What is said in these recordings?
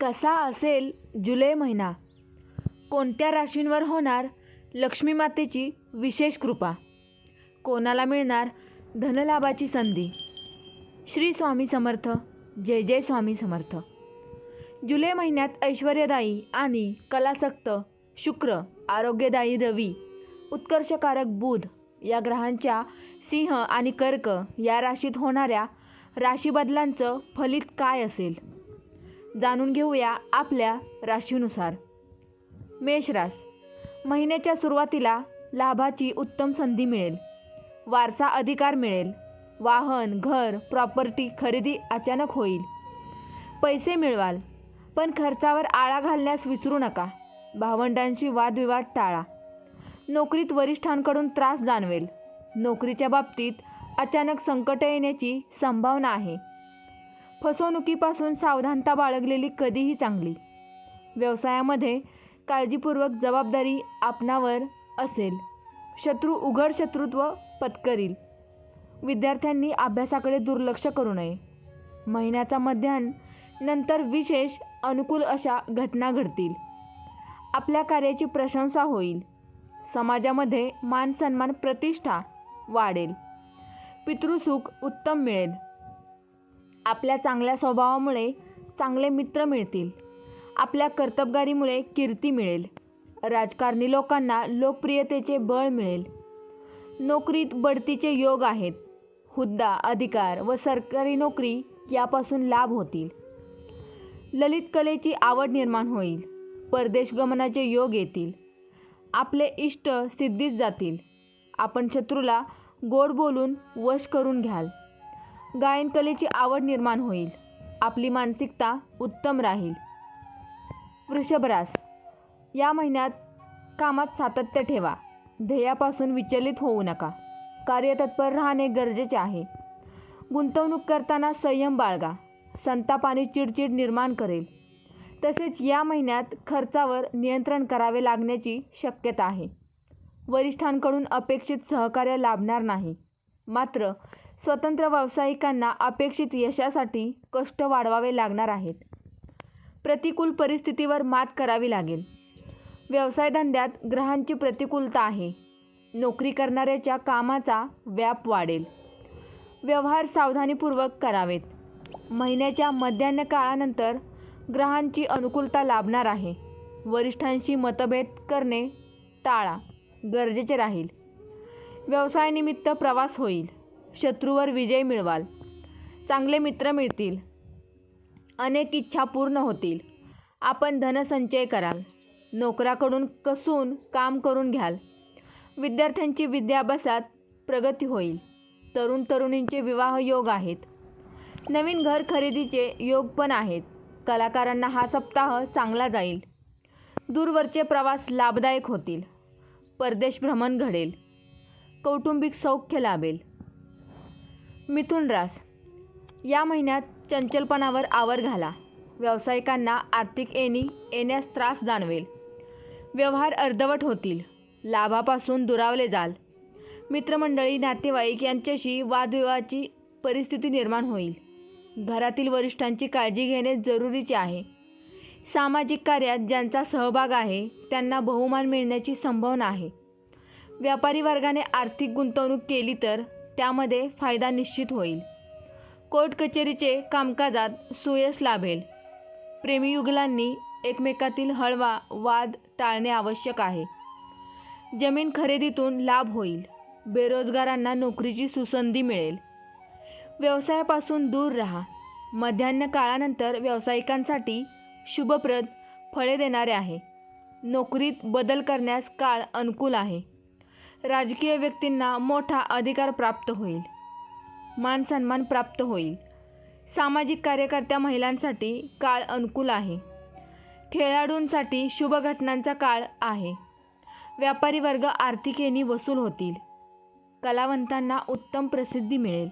कसा असेल जुलै महिना? कोणत्या राशींवर होणार लक्ष्मी मातेची विशेष कृपा? कोणाला मिळणार धनलाभाची संधी? श्री स्वामी समर्थ जय जय स्वामी समर्थ. जुलै महिन्यात ऐश्वर्यदायी आणि कलासक्त शुक्र आरोग्यदायी रवी उत्कर्षकारक बुध या ग्रहांच्या सिंह आणि कर्क या राशीत होणाऱ्या राशीबदलांचं फलित काय असेल? जाणून घेऊया आपल्या राशीनुसार. मेषरास महिन्याच्या सुरुवातीला लाभाची उत्तम संधी मिळेल. वारसा अधिकार मिळेल. वाहन घर प्रॉपर्टी खरेदी अचानक होईल. पैसे मिळवाल. पण खर्चावर आळा घालण्यास विसरू नका. भावंडांशी वादविवाद टाळा. नोकरीत वरिष्ठांकडून त्रास जाणवेल. नोकरीच्या बाबतीत अचानक संकट येण्याची संभावना आहे. फसवणुकीपासून सावधानता बाळगलेली कधीही चांगली. व्यवसायामध्ये काळजीपूर्वक जबाबदारी आपणावर असेल. शत्रू उघड शत्रुत्व पत्करील. विद्यार्थ्यांनी अभ्यासाकडे दुर्लक्ष करू नये. महिन्याचा मध्यान नंतर विशेष अनुकूल अशा घटना घडतील. आपल्या कार्याची प्रशंसा होईल. समाजामध्ये मान सन्मान प्रतिष्ठा वाढेल. पितृसुख उत्तम मिळेल. आपल्या चांगल्या स्वभावामुळे चांगले मित्र मिळतील. आपल्या कर्तबगारीमुळे कीर्ती मिळेल. राजकारणी लोकांना लोकप्रियतेचे बळ मिळेल. नोकरीत बढतीचे योग आहेत. हुद्दा अधिकार व सरकारी नोकरी यापासून लाभ होतील. ललित कलेची आवड निर्माण होईल. परदेश गमनाचे योग येतील. आपले इष्ट सिद्धीच जातील. आपण शत्रूला गोड बोलून वश करून घ्याल. गायनकलेची आवड निर्माण होईल. आपली मानसिकता उत्तम राहील. वृषभरास या महिन्यात कामात सातत्य ठेवा. ध्येयापासून विचलित होऊ नका. कार्यतत्पर राहणे गरजेचे आहे. गुंतवणूक करताना संयम बाळगा. संताप आणि चिडचिड निर्माण करेल. तसेच या महिन्यात खर्चावर नियंत्रण करावे लागण्याची शक्यता आहे. वरिष्ठांकडून अपेक्षित सहकार्य लाभणार नाही. मात्र स्वतंत्र व्यावसायिकांना अपेक्षित यशासाठी कष्ट वाढवावे लागणार आहेत. प्रतिकूल परिस्थितीवर मात करावी लागेल. व्यवसायधंद्यात ग्रहांची प्रतिकूलता आहे. नोकरी करणाऱ्याच्या कामाचा व्याप वाढेल. व्यवहार सावधानीपूर्वक करावेत. महिन्याच्या मध्यान्ह काळानंतर ग्रहांची अनुकूलता लाभणार आहे. वरिष्ठांशी मतभेद करणे टाळा गरजेचे राहील. व्यवसायानिमित्त प्रवास होईल. शत्रूवर विजय मिळवाल. चांगले मित्र मिळतील. अनेक इच्छा पूर्ण होतील. आपण धनसंचय कराल. नोकराकडून कसून काम करून घ्याल. विद्यार्थ्यांची विद्याभ्यासात प्रगती होईल. तरुण तरुणींचे विवाह योग आहेत. नवीन घर खरेदीचे योग पण आहेत. कलाकारांना हा सप्ताह चांगला जाईल. दूरवरचे प्रवास लाभदायक होतील. परदेश भ्रमण घडेल. कौटुंबिक सौख्य लाभेल. मिथुन रास या महिन्यात चंचलपणावर आवर घाला. व्यावसायिकांना आर्थिक येणी येण्यास त्रास जाणवेल. व्यवहार अर्धवट होतील. लाभापासून दुरावले जाल. मित्रमंडळी नातेवाईक यांच्याशी वादविवादाची परिस्थिती निर्माण होईल. घरातील वरिष्ठांची काळजी घेणे जरुरीचे आहे. सामाजिक कार्यात ज्यांचा सहभाग आहे त्यांना बहुमान मिळण्याची संभावना आहे. व्यापारी वर्गाने आर्थिक गुंतवणूक केली तर त्यामध्ये फायदा निश्चित होईल. कोर्ट कचेरीचे कामकाजात सुयश लाभेल. प्रेमीयुगलांनी एकमेकातील हळवा वाद टाळणे आवश्यक आहे. जमीन खरेदीतून लाभ होईल. बेरोजगारांना नोकरीची सुसंधी मिळेल. व्यवसायापासून दूर राहा. मध्यान्ह काळानंतर व्यावसायिकांसाठी शुभप्रद फळे देणारे आहे. नोकरीत बदल करण्यास काळ अनुकूल आहे. राजकीय व्यक्तींना मोठा अधिकार प्राप्त होईल. मानसन्मान प्राप्त होईल. सामाजिक कार्यकर्त्या महिलांसाठी काळ अनुकूल आहे. खेळाडूंसाठी शुभ घटनांचा काळ आहे. व्यापारी वर्ग आर्थिक येणी वसूल होतील. कलावंतांना उत्तम प्रसिद्धी मिळेल.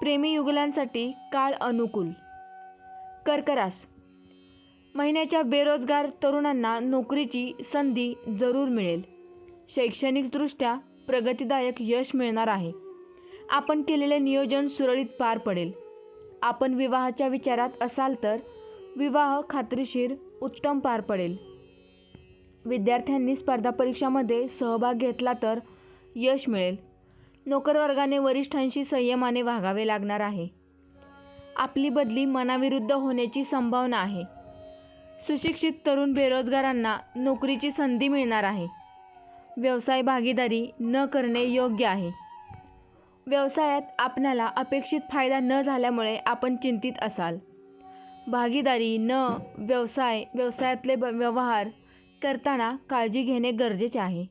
प्रेमी युगलांसाठी काळ अनुकूल. कर्करास. महिन्याच्या बेरोजगार तरुणांना नोकरीची संधी जरूर मिळेल. शैक्षणिकदृष्ट्या प्रगतीदायक यश मिळणार आहे. आपण केलेले नियोजन सुरळीत पार पडेल. आपण विवाहाच्या विचारात असाल तर विवाह खात्रीशीर उत्तम पार पडेल. विद्यार्थ्यांनी स्पर्धा परीक्षामध्ये सहभाग घेतला तर यश मिळेल. नोकरवर्गाने वरिष्ठांशी संयमाने वागावे लागणार आहे. आपली बदली मनाविरुद्ध होण्याची संभावना आहे. सुशिक्षित तरुण बेरोजगारांना नोकरीची संधी मिळणार आहे. व्यवसाय भागीदारी न करणे योग्य आहे. व्यवसायात आपणाला अपेक्षित फायदा न झाल्यामुळे आपण चिंतित असाल. भागीदारी न व्यवसाय व्यवसायातले ब- व्यवहार करताना काळजी घेणे गरजेचे आहे.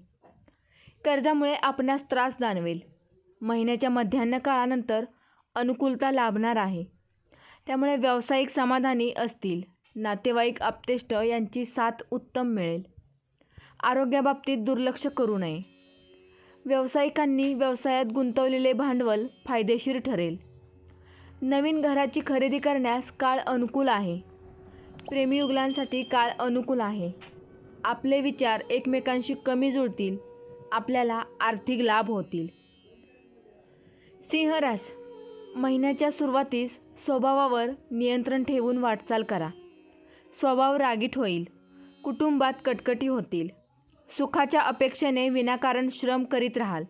कर्जामुळे आपणास त्रास जाणवेल. महिन्याच्या मध्यान्ह काळानंतर अनुकूलता लाभणार आहे. त्यामुळे व्यावसायिक समाधानी असतील. नातेवाईक आप्तेष्ट यांची साथ उत्तम मिळेल. आरोग्याबाबतीत दुर्लक्ष करू नये. व्यावसायिकांनी व्यवसायात गुंतवलेले भांडवल फायदेशीर ठरेल. नवीन घराची खरेदी करण्यास काळ अनुकूल आहे. प्रेमीयुगलांसाठी काळ अनुकूल आहे. आपले विचार एकमेकांशी कमी जुळतील आपल्याला आर्थिक लाभ होतील. सिंहराश महिन्याच्या सुरुवातीस स्वभावावर नियंत्रण ठेवून वाटचाल करा. स्वभाव रागीट होईल. कुटुंबात कटकटी होतील. सुखाच्या अपेक्षेने विनाकारण श्रम करीत राहाल.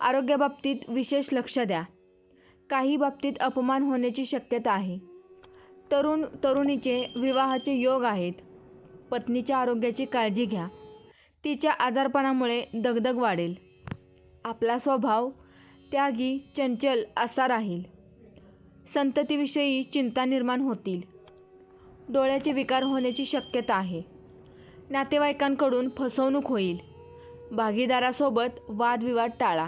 आरोग्याबाबतीत विशेष लक्ष द्या. काही बाबतीत अपमान होण्याची शक्यता आहे. तरुण तरुणीचे विवाहाचे योग आहेत. पत्नीच्या आरोग्याची काळजी घ्या. तिच्या आजारपणामुळे दगदग वाढेल. आपला स्वभाव त्यागी चंचल असा राहील. संततीविषयी चिंता निर्माण होतील. डोळ्याचे विकार होण्याची शक्यता आहे. नातेवाईकांकडून फसवणूक होईल. भागीदारासोबत वादविवाद टाळा.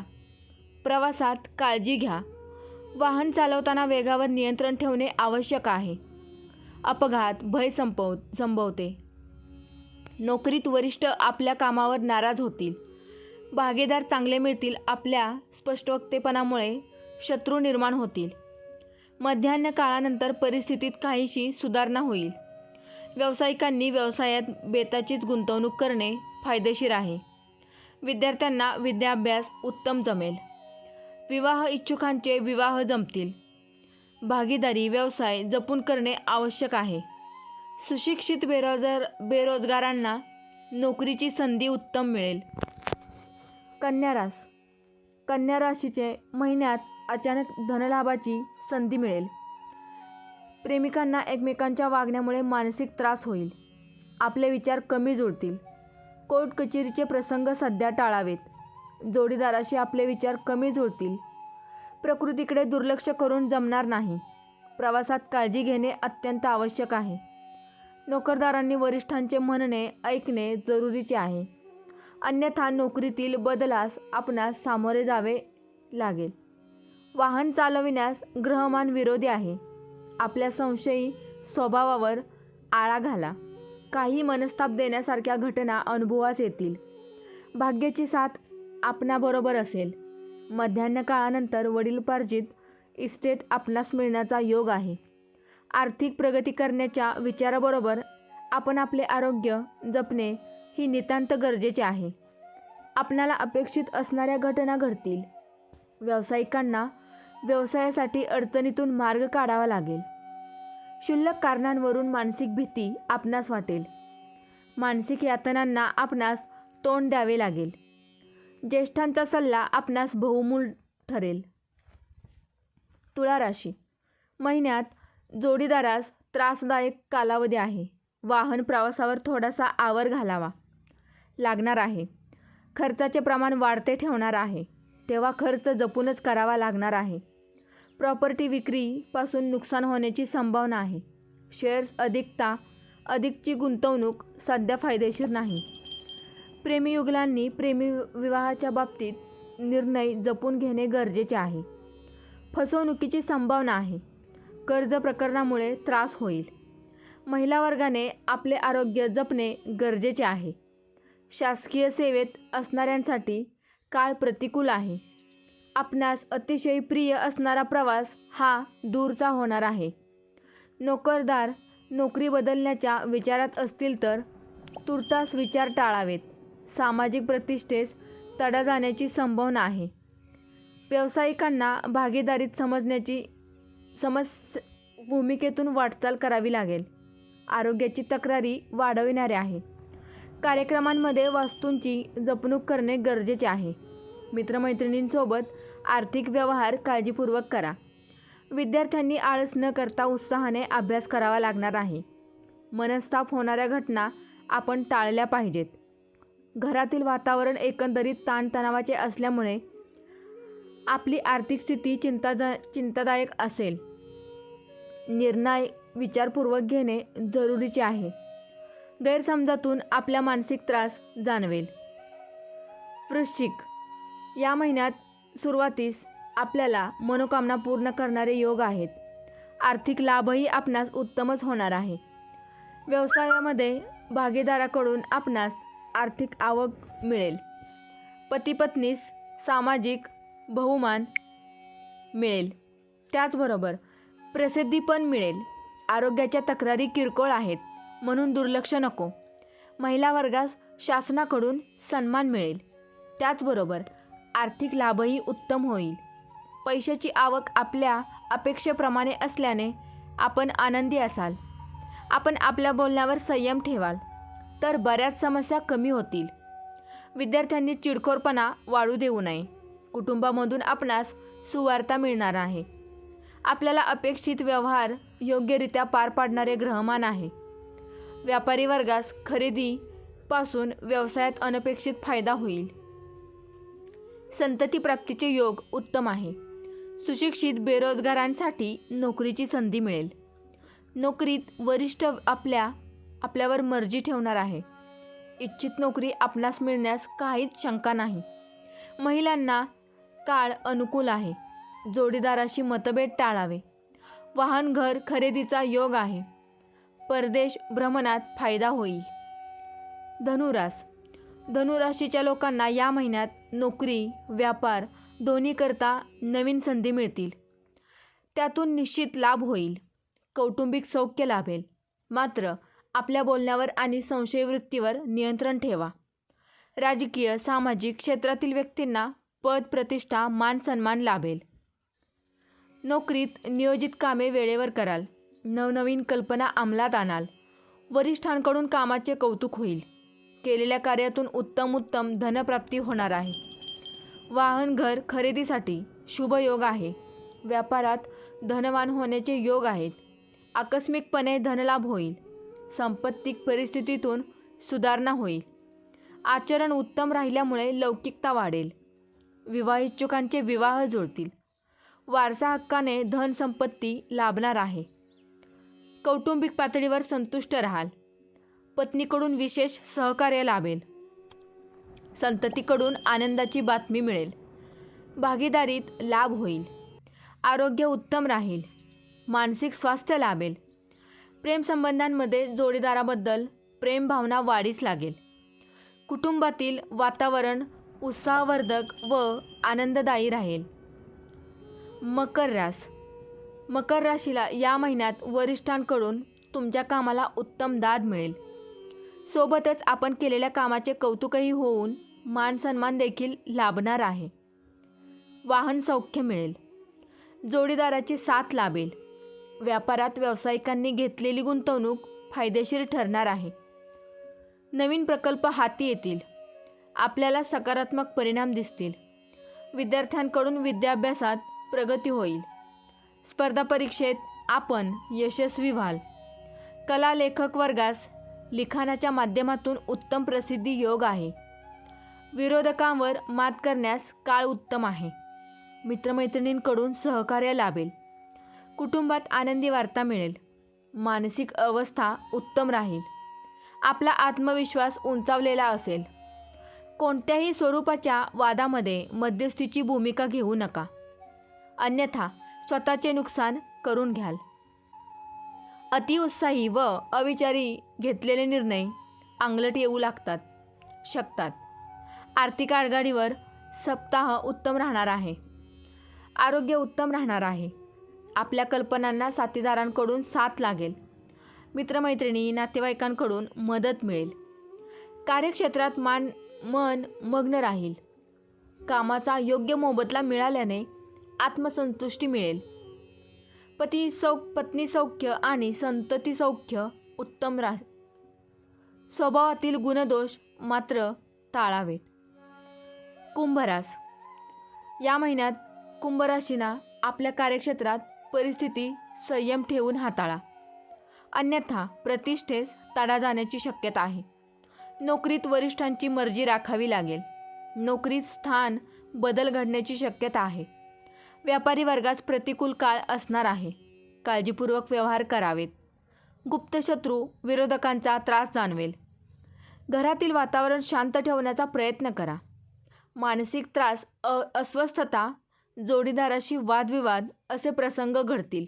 प्रवासात काळजी घ्या. वाहन चालवताना वेगावर नियंत्रण ठेवणे आवश्यक आहे. अपघात भय संपव संभवते. नोकरीत वरिष्ठ आपल्या कामावर नाराज होतील. भागीदार चांगले मिळतील आपल्या स्पष्टवक्तेपणामुळे शत्रू निर्माण होतील. मध्यान्ह काळानंतर परिस्थितीत काहीशी सुधारणा होईल. व्यावसायिकांनी व्यवसायात बेताचीच गुंतवणूक करणे फायदेशीर आहे. विद्यार्थ्यांना विद्याभ्यास उत्तम जमेल. विवाह इच्छुकांचे विवाह जमतील. भागीदारी व्यवसाय जपून करणे आवश्यक आहे. सुशिक्षित बेरोजगार बेरोजगारांना नोकरीची संधी उत्तम मिळेल. कन्या रास कन्या राशीचे महिन्यात अचानक धनलाभाची संधी मिळेल. प्रेमिकांना एकमेकांच्या वागण्यामुळे मानसिक त्रास होईल. आपले विचार कमी जुळतील. कोर्ट कचेरीचे प्रसंग सध्या टाळावेत. जोडीदाराशी आपले विचार कमी जुळतील. प्रकृतीकडे दुर्लक्ष करून जमणार नाही. प्रवासात काळजी घेणे अत्यंत आवश्यक आहे. नोकरदारांनी वरिष्ठांचे म्हणणे ऐकणे जरुरीचे आहे. अन्यथा नोकरीतील बदलास आपणास सामोरे जावे लागेल. वाहन चालविण्यास ग्रहमान विरोधी आहे. आपल्या संशयी स्वभावावर आळा घाला. काही मनस्ताप देण्यासारख्या घटना अनुभवास येतील. भाग्याची साथ आपणाबरोबर असेल. मध्यान्ह काळानंतर वडीलपार्जित इस्टेट आपणास मिळण्याचा योग आहे. आर्थिक प्रगती करण्याच्या विचाराबरोबर आपण आपले आरोग्य जपणे ही नितांत गरजेचे आहे. आपणाला अपेक्षित असणाऱ्या घटना घडतील. व्यावसायिकांना व्यवसायासाठी अडचणीतून मार्ग काढावा लागेल. क्षुल्लक कारणांवरून मानसिक भीती आपणास वाटेल. मानसिक यातनांना आपणास तोंड द्यावे लागेल. ज्येष्ठांचा सल्ला आपणास बहुमूल ठरेल. तुळा राशी. महिन्यात जोडीदारास त्रासदायक कालावधी आहे. वाहन प्रवासावर थोडासा आवर घालावा. लागणार आहे. खर्चाचे प्रमाण वाढते ठेवणार आहे. तेव्हा खर्च जपूनच करावा लागणार आहे. प्रॉपर्टी विक्रीपासून नुकसान होण्याची संभावना आहे. शेअर्स अधिकता अधिकची गुंतवणूक सध्या फायदेशीर नाही. प्रेमीयुगलांनी प्रेमी विवाहाच्या बाबतीत निर्णय जपून घेणे गरजेचे आहे. फसवणुकीची संभावना आहे. कर्ज प्रकरणामुळे त्रास होईल. महिला वर्गाने आपले आरोग्य जपणे गरजेचे आहे. शासकीय सेवेत असणाऱ्यांसाठी काळ प्रतिकूल आहे. आपणास अतिशय प्रिय असणारा प्रवास हा दूरचा होणार आहे. नोकरदार नोकरी बदलण्याच्या विचारात असतील तर तुर्तास विचार टाळावेत. सामाजिक प्रतिष्ठेस तडा जाण्याची संभावना आहे. व्यावसायिकांना भागीदारीत समजण्याची समस भूमिकेतून वाटचाल करावी लागेल. आरोग्याची तक्रारी वाढविणारे आहे. कार्यक्रमांमध्ये वास्तूंची जपणूक करणे गरजेचे आहे. मित्रमैत्रिणींसोबत आर्थिक व्यवहार काळजीपूर्वक करा. विद्यार्थ्यांनी आळस न करता उत्साहाने अभ्यास करावा लागणार आहे. मनस्ताप होणाऱ्या घटना आपण टाळल्या पाहिजेत. घरातील वातावरण एकंदरीत ताणतणावाचे असल्यामुळे आपली आर्थिक स्थिती चिंताजा चिंतादायक असेल. निर्णय विचारपूर्वक घेणे जरुरीचे आहे. गैरसमजातून आपला मानसिक त्रास जाणवेल. वृश्चिक या महिन्यात सुरुवातीस आपल्याला मनोकामना पूर्ण करणारे योग आहेत. आर्थिक लाभही आपणास उत्तमच होणार आहे. व्यवसायामध्ये भागीदाराकडून आपणास आर्थिक आवक मिळेल. पतीपत्नीस सामाजिक बहुमान मिळेल. त्याचबरोबर प्रसिद्धी पण मिळेल. आरोग्याच्या तक्रारी किरकोळ आहेत म्हणून दुर्लक्ष नको. महिला वर्गास शासनाकडून सन्मान मिळेल. त्याचबरोबर आर्थिक लाभही उत्तम होईल. पैशाची आवक आपल्या अपेक्षेप्रमाणे असल्याने आपण आनंदी असाल. आपण आपल्या बोलण्यावर संयम ठेवाल. तर बऱ्याच समस्या कमी होतील. विद्यार्थ्यांनी चिडखोरपणा वाढू देऊ नये. कुटुंबामधून आपणास सुवार्ता मिळणार आहे. आपल्याला अपेक्षित व्यवहार योग्यरित्या पार पाडणारे ग्रहमान आहे. व्यापारी वर्गास खरेदीपासून व्यवसायात अनपेक्षित फायदा होईल. संतती प्राप्तीचे योग उत्तम आहे. सुशिक्षित बेरोजगारांसाठी नोकरीची संधी मिळेल. नोकरीत वरिष्ठ आपल्या आपल्यावर मर्जी ठेवणार आहे. इच्छित नोकरी आपणास मिळण्यास काहीच शंका नाही. महिलांना काळ अनुकूल आहे. जोडीदाराशी मतभेद टाळावे. वाहन घर खरेदीचा योग आहे. परदेश भ्रमणात फायदा होईल. धनुरास. धनुराशीच्या लोकांना या महिन्यात नोकरी व्यापार दोन्हीकरता नवीन संधी मिळतील. त्यातून निश्चित लाभ होईल. कौटुंबिक सौख्य लाभेल. मात्र आपल्या बोलण्यावर आणि संशयवृत्तीवर नियंत्रण ठेवा. राजकीय सामाजिक क्षेत्रातील व्यक्तींना पद प्रतिष्ठा मान सन्मान लाभेल. नोकरीत नियोजित कामे वेळेवर कराल. नवनवीन कल्पना अंमलात आणाल. वरिष्ठांकडून कामाचे कौतुक होईल. केलेल्या कार्यातून उत्तम उत्तम धनप्राप्ती होणार आहे. वाहन घर खरेदीसाठी शुभ योग आहे. व्यापारात धनवान होण्याचे योग आहेत. आकस्मिकपणे धनलाभ होईल. संपत्तिक परिस्थितीतून सुधारणा होईल. आचरण उत्तम राहिल्यामुळे लौकिकता वाढेल. विवाहिच्छुकांचे विवाह जुळतील. वारसा हक्काने धनसंपत्ती लाभणार आहे. कौटुंबिक पातळीवर संतुष्ट राहाल. पत्नीकडून विशेष सहकार्य लाभेल. संततीकडून आनंदाची बातमी मिळेल. भागीदारीत लाभ होईल. आरोग्य उत्तम राहील. मानसिक स्वास्थ्य लाभेल. प्रेमसंबंधांमध्ये जोडीदाराबद्दल प्रेमभावना वाढीस लागेल. कुटुंबातील वातावरण उत्साहवर्धक व आनंददायी राहील. मकर रास. मकर राशीला या महिन्यात वरिष्ठांकडून तुमच्या कामाला उत्तम दाद मिळेल. सोबतच आपण केलेल्या कामाचे कौतुकही होऊन मान सन्मान देखील लाभणार आहे. वाहन सौख्य मिळेल. जोडीदाराची साथ लाभेल. व्यापारात व्यावसायिकांनी घेतलेली गुंतवणूक फायदेशीर ठरणार आहे. नवीन प्रकल्प हाती येतील. आपल्याला सकारात्मक परिणाम दिसतील. विद्यार्थ्यांकडून विद्याभ्यासात प्रगती होईल. स्पर्धा परीक्षेत आपण यशस्वी व्हाल. कला लेखक वर्गास लिखाणाच्या माध्यमातून उत्तम प्रसिद्धी योग आहे. विरोधकांवर मात करण्यास काळ उत्तम आहे. मित्रमैत्रिणींकडून सहकार्य लाभेल. कुटुंबात आनंदी वार्ता मिळेल. मानसिक अवस्था उत्तम राहील. आपला आत्मविश्वास उंचावलेला असेल. कोणत्याही स्वरूपाच्या वादामध्ये मध्यस्थीची भूमिका घेऊ नका. अन्यथा स्वतःचे नुकसान करून घ्याल. अतिउत्साही व अविचारी घेतलेले निर्णय अंगलट येऊ लागतात शकतात. आर्थिक आघाडीवर सप्ताह उत्तम राहणार आहे. आरोग्य उत्तम राहणार आहे. आपल्या कल्पनांना साथीदारांकडून साथ लागेल. मित्रमैत्रिणी नातेवाईकांकडून मदत मिळेल. कार्यक्षेत्रात मान मन मग्न राहील. कामाचा योग्य मोबदला मिळाल्याने आत्मसंतुष्टी मिळेल. पती सौ पत्नी सौख्य आणि संतती सौख्य उत्तम रा स्वभावातील गुणदोष मात्र टाळावेत. कुंभरास. या महिन्यात कुंभराशीना आपल्या कार्यक्षेत्रात परिस्थिती संयम ठेवून हाताळा. अन्यथा प्रतिष्ठेस तडा जाण्याची शक्यता आहे. नोकरीत वरिष्ठांची मर्जी राखावी लागेल. नोकरीत स्थान बदल घडण्याची शक्यता आहे. व्यापारी वर्गास प्रतिकूल काळ असणार आहे. काळजीपूर्वक व्यवहार करावेत. गुप्तशत्रू विरोधकांचा त्रास जाणवेल. घरातील वातावरण शांत ठेवण्याचा प्रयत्न करा. मानसिक त्रास अ अस्वस्थता जोडीदाराशी वादविवाद असे प्रसंग घडतील.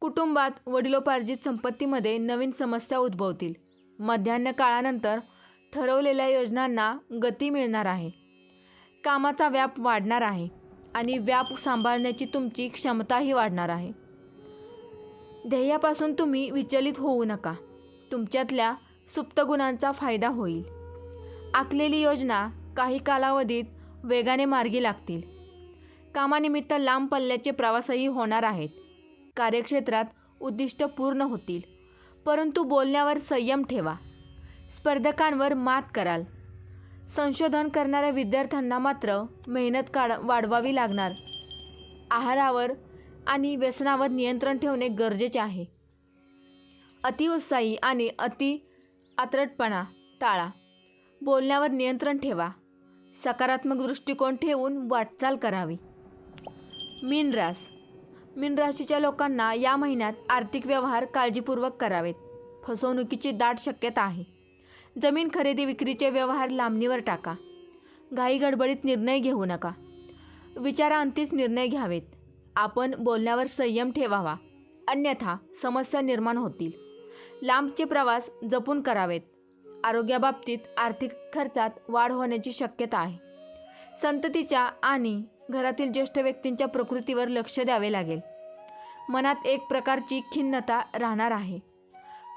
कुटुंबात वडिलोपार्जित संपत्तीमध्ये नवीन समस्या उद्भवतील. मध्यान्ह काळानंतर ठरवलेल्या योजनांना गती मिळणार आहे. कामाचा व्याप वाढणार आहे. आणि व्याप सांभाळण्याची तुमची क्षमताही वाढणार आहे. ध्येयापासून तुम्ही विचलित होऊ नका. तुमच्यातल्या सुप्त गुणांचा फायदा होईल. आखलेली योजना काही कालावधीत वेगाने मार्गी लागतील. कामानिमित्त लांब पल्ल्याचे प्रवासही होणार आहेत. कार्यक्षेत्रात उद्दिष्ट पूर्ण होतील. परंतु बोलण्यावर संयम ठेवा. स्पर्धकांवर मात कराल. संशोधन करणाऱ्या विद्यार्थ्यांना मात्र मेहनत काढ वाढवावी लागणार. आहारावर आणि व्यसनावर नियंत्रण ठेवणे गरजेचे आहे. अतिउत्साही आणि अति आत्रटपणा टाळा. बोलण्यावर नियंत्रण ठेवा. सकारात्मक दृष्टिकोन ठेवून वाटचाल करावी. मीनरास मीनराशीच्या लोकांना या महिन्यात आर्थिक व्यवहार काळजीपूर्वक करावेत. फसवणुकीची दाट शक्यता आहे. जमीन खरेदी विक्रीचे व्यवहार लांबणीवर टाका. घाई गडबडीत निर्णय घेऊ नका. विचारांतीच निर्णय घ्यावेत. आपण बोलण्यावर संयम ठेवावा. अन्यथा समस्या निर्माण होतील. लांबचे प्रवास जपून करावेत. आरोग्याबाबतीत आर्थिक खर्चात वाढ होण्याची शक्यता आहे. संततीच्या आणि घरातील ज्येष्ठ व्यक्तींच्या प्रकृतीवर लक्ष द्यावे लागेल. मनात एक प्रकारची खिन्नता राहणार आहे.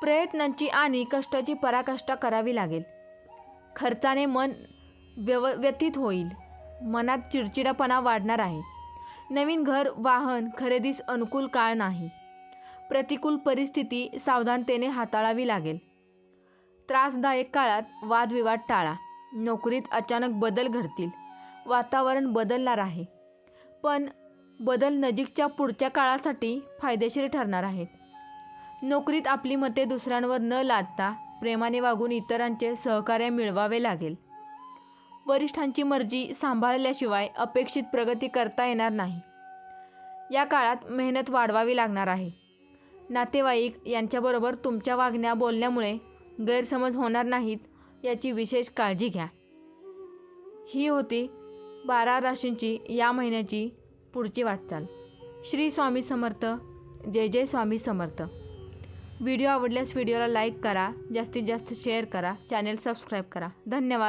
प्रयत्नांची आणि कष्टाची पराकाष्ठा करावी लागेल. खर्चाने मन व्यव व्यतीत होईल. मनात चिडचिडापणा वाढणार आहे. नवीन घर वाहन खरेदीस अनुकूल काळ नाही. प्रतिकूल परिस्थिती सावधानतेने हाताळावी लागेल. त्रासदायक काळात वादविवाद टाळा. नोकरीत अचानक बदल घडतील. वातावरण बदलणार आहे. पण बदल नजीकच्या पुढच्या काळासाठी फायदेशीर ठरणार आहेत. नोकरीत आपली मते दुसऱ्यांवर न लादता प्रेमाने वागून इतरांचे सहकार्य मिळवावे लागेल. वरिष्ठांची मर्जी सांभाळल्याशिवाय अपेक्षित प्रगती करता येणार नाही. या काळात मेहनत वाढवावी लागणार आहे. नातेवाईक यांच्याबरोबर तुमच्या वागण्या बोलण्यामुळे गैरसमज होणार नाहीत याची विशेष काळजी घ्या. ही होती बारा राशींची या महिन्याची पुढची वाटचाल. श्री स्वामी समर्थ. जय जय स्वामी समर्थ. व्हिडिओ आवडल्यास व्हिडिओला लाईक करा. जास्तीत जास्त शेअर करा. चॅनेल सबस्क्राईब करा. धन्यवाद.